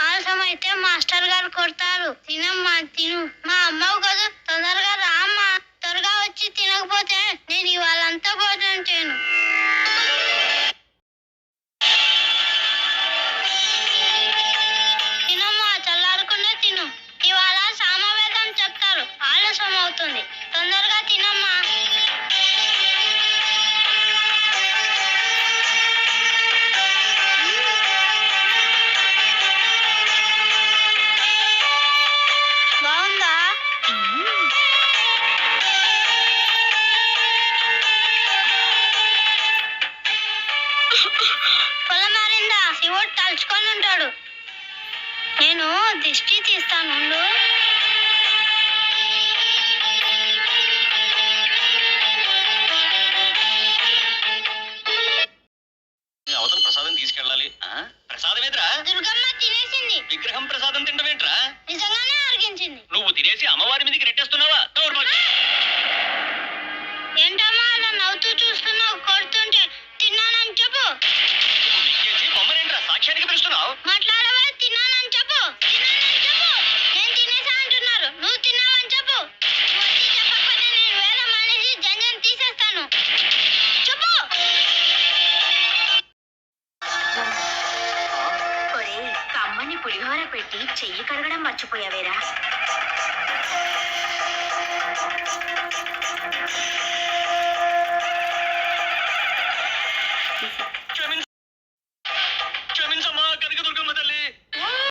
ఆలస్యం అయితే మాస్టర్ గారు కొడతారు. తినమ్మా తిను. మా అమ్మవు కదా తొందరగా రామ్మా. త్వరగా వచ్చి తినకపోతే నేను ఇవాళంతా భోజనం చేయను. తినమ్మా చల్లారకుండా తిను. ఇవాళ సామవేదం చెప్తారు. ఆలస్యం అవుతుంది తొందరగా తినమ్మా. పొలం మారిందా? శివుడు తలుచుకొని ఉంటాడు. నేను దిష్టి తీస్తాను. అవతల ప్రసాదం తీసుకెళ్ళాలి. ఆ? ప్రసాదం ఏంట్రా దుర్గమ్మ తినేసింది. విగ్రహం ప్రసాదం తింటమేంట్రా నిజంగానే? పులిహోర పెట్టి చెయ్యి కడగడం మర్చిపోయావేరా?